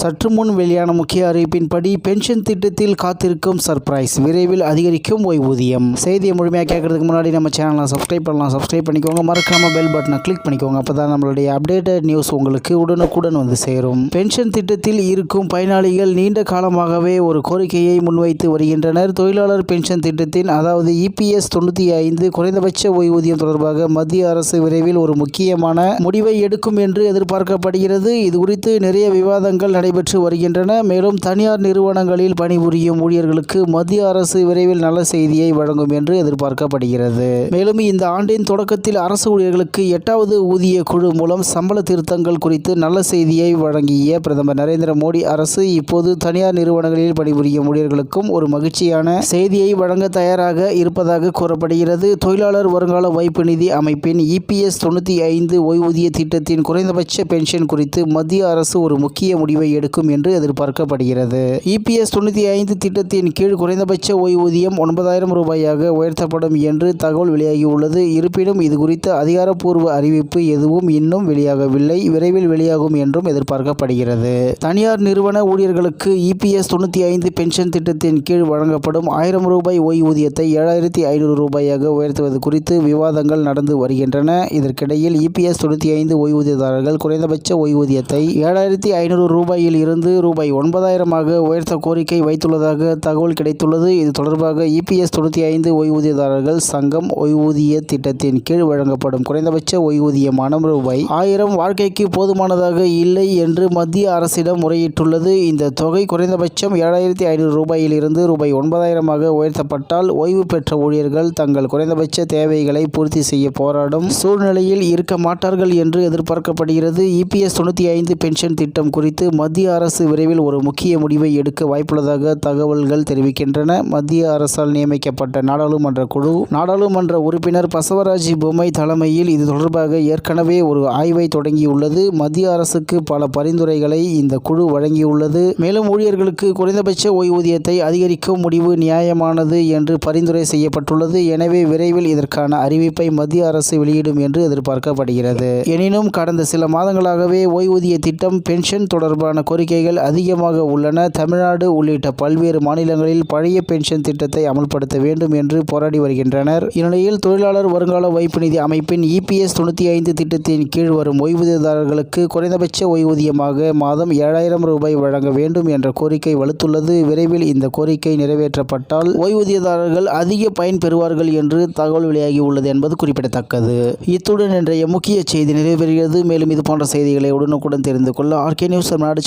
சற்று முன் வெளியான முக்கிய அறிவிப்பின்படி பென்ஷன் திட்டத்தில் காத்திருக்கும் சர்ப்ரைஸ் விரைவில் அதிகரிக்கும் ஓய்வூதியம். செய்தியை முழுமையாக கேட்கறதுக்கு முன்னாடி நம்ம சேனலை சப்ஸ்கிரைப் பண்ணலாம். சப்ஸ்கிரைப் பண்ணிக்கோங்க. மறக்காம பெல் பட்டனை கிளிக் பண்ணிக்கோங்க. அப்போ தான் நம்மளுடைய அப்டேட்டட் நியூஸ் உங்களுக்கு உடனுக்குடன் வந்து சேரும். பென்ஷன் திட்டத்தில் இருக்கும் பயனாளிகள் நீண்ட காலமாகவே ஒரு கோரிக்கையை முன்வைத்து வருகின்றனர். தொழிலாளர் பென்ஷன் திட்டத்தின் அதாவது இபிஎஸ் தொண்ணூற்றி ஐந்து குறைந்தபட்ச ஓய்வூதியம் தொடர்பாக மத்திய அரசு விரைவில் ஒரு முக்கியமான முடிவை எடுக்கும் என்று எதிர்பார்க்கப்படுகிறது. இது குறித்து நிறைய விவாதங்கள் நடைபெற்று வருகின்றன. மேலும் தனியார் நிறுவனங்களில் பணிபுரியும் ஊழியர்களுக்கு மத்திய அரசு விரைவில் நல்ல செய்தியை வழங்கும் என்று எதிர்பார்க்கப்படுகிறது. மேலும் இந்த ஆண்டின் தொடக்கத்தில் அரசு ஊழியர்களுக்கு எட்டாவது ஊதிய குழு மூலம் சம்பள திருத்தங்கள் குறித்து நல்ல செய்தியை வழங்கிய பிரதமர் நரேந்திர மோடி அரசு இப்போது தனியார் நிறுவனங்களில் பணிபுரியும் ஊழியர்களுக்கும் ஒரு மகிழ்ச்சியான செய்தியை வழங்க தயாராக இருப்பதாக கூறப்படுகிறது. தொழிலாளர் வருங்கால வைப்பு நிதி அமைப்பின் இபிஎஸ் தொண்ணூற்றி ஐந்து ஓய்வூதிய திட்டத்தின் குறைந்தபட்ச பென்ஷன் குறித்து மத்திய அரசு ஒரு முக்கிய முடிவை எடுக்கும் என்று எதிர்பார்க்கப்படுகிறது. இபிஎஸ் தொண்ணூற்றி ஐந்து திட்டத்தின் கீழ் குறைந்தபட்ச ஓய்வூதியம் ஒன்பதாயிரம் ரூபாயாக உயர்த்தப்படும் என்று தகவல் வெளியாகியுள்ளது. இருப்பினும் இது குறித்த அதிகாரப்பூர்வ அறிவிப்பு எதுவும் இன்னும் வெளியாகவில்லை. விரைவில் வெளியாகும் என்றும் எதிர்பார்க்கப்படுகிறது. தனியார் நிறுவன ஊழியர்களுக்கு இபிஎஸ் தொண்ணூற்றி ஐந்து பென்ஷன் திட்டத்தின் கீழ் வழங்கப்படும் ஆயிரம் ரூபாய் ஓய்வூதியத்தை ஏழாயிரத்தி ஐநூறு ரூபாயாக உயர்த்துவது குறித்து விவாதங்கள் நடந்து வருகின்றன. இதற்கிடையில் இபிஎஸ் தொண்ணூற்றி ஐந்து ஓய்வூதியதாரர்கள் குறைந்தபட்ச ஓய்வூதியத்தை ஏழாயிரத்தி ஐநூறு ரூபாய் ரூபாயில் இருந்து ரூபாய் ஒன்பதாயிரமாக உயர்த்த கோரிக்கை வைத்துள்ளதாக தகவல் கிடைத்துள்ளது. இது தொடர்பாக இபிஎஸ் தொண்ணூற்றி ஐந்து ஓய்வூதியதாரர்கள் சங்கம் ஓய்வூதிய திட்டத்தின் கீழ் வழங்கப்படும் குறைந்தபட்ச ஓய்வூதியமான ரூபாய் ஆயிரம் வாழ்க்கைக்கு போதுமானதாக இல்லை என்று மத்திய அரசிடம் முறையிட்டுள்ளது. இந்த தொகை குறைந்தபட்சம் ஏழாயிரத்தி ஐநூறு ரூபாயில் இருந்து ரூபாய் ஒன்பதாயிரமாக உயர்த்தப்பட்டால் ஓய்வு பெற்ற ஊழியர்கள் தங்கள் குறைந்தபட்ச தேவைகளை பூர்த்தி செய்ய போராடும் சூழ்நிலையில் இருக்க மாட்டார்கள் என்று எதிர்பார்க்கப்படுகிறது. இபிஎஸ் தொண்ணூற்றி ஐந்து பென்ஷன் திட்டம் குறித்து மத்திய மத்திய அரசு விரைவில் ஒரு முக்கிய முடிவை எடுக்க வாய்ப்புள்ளதாக தகவல்கள் தெரிவிக்கின்றன. மத்திய அரசால் நியமிக்கப்பட்ட நாடாளுமன்ற குழு நாடாளுமன்ற உறுப்பினர் பசவராஜ் பொம்மை தலைமையில் இது தொடர்பாக ஏற்கனவே ஒரு ஆய்வை தொடங்கியுள்ளது. மத்திய அரசுக்கு பல பரிந்துரைகளை இந்த குழு வழங்கியுள்ளது. மேலும் ஊழியர்களுக்கு குறைந்தபட்ச ஓய்வூதியத்தை அதிகரிக்கும் முடிவு நியாயமானது என்று பரிந்துரை செய்யப்பட்டுள்ளது. எனவே விரைவில் இதற்கான அறிவிப்பை மத்திய அரசு வெளியிடும் என்று எதிர்பார்க்கப்படுகிறது. எனினும் கடந்த சில மாதங்களாகவே ஓய்வூதிய திட்டம் பென்ஷன் தொடர்பான கோரிக்கைகள் அதிகமாக உள்ளன. தமிழ்நாடு உள்ளிட்ட பல்வேறு மாநிலங்களில் பழைய பென்ஷன் திட்டத்தை அமல்படுத்த வேண்டும் என்று போராடி வருகின்றனர். இந்நிலையில் தொழிலாளர் வருங்கால வைப்பு நிதி அமைப்பின் இபிஎஸ் தொண்ணூற்றி ஐந்து திட்டத்தின் கீழ் வரும் ஓய்வூதியதாரர்களுக்கு குறைந்தபட்ச ஓய்வூதியமாக மாதம் ஏழாயிரம் ரூபாய் வழங்க வேண்டும் என்ற கோரிக்கை வலுத்துள்ளது. விரைவில் இந்த கோரிக்கை நிறைவேற்றப்பட்டால் ஓய்வூதியதாரர்கள் அதிக பயன் பெறுவார்கள் என்று தகவல் வெளியாகியுள்ளது என்பது குறிப்பிடத்தக்கது. இத்துடன் இன்றைய முக்கிய செய்தி நிறைவேறுகிறது. மேலும் இது போன்ற செய்திகளை உடனுக்குடன் தெரிந்து கொள்ள ஆர்கே நியூஸ் தமிழ்நாடு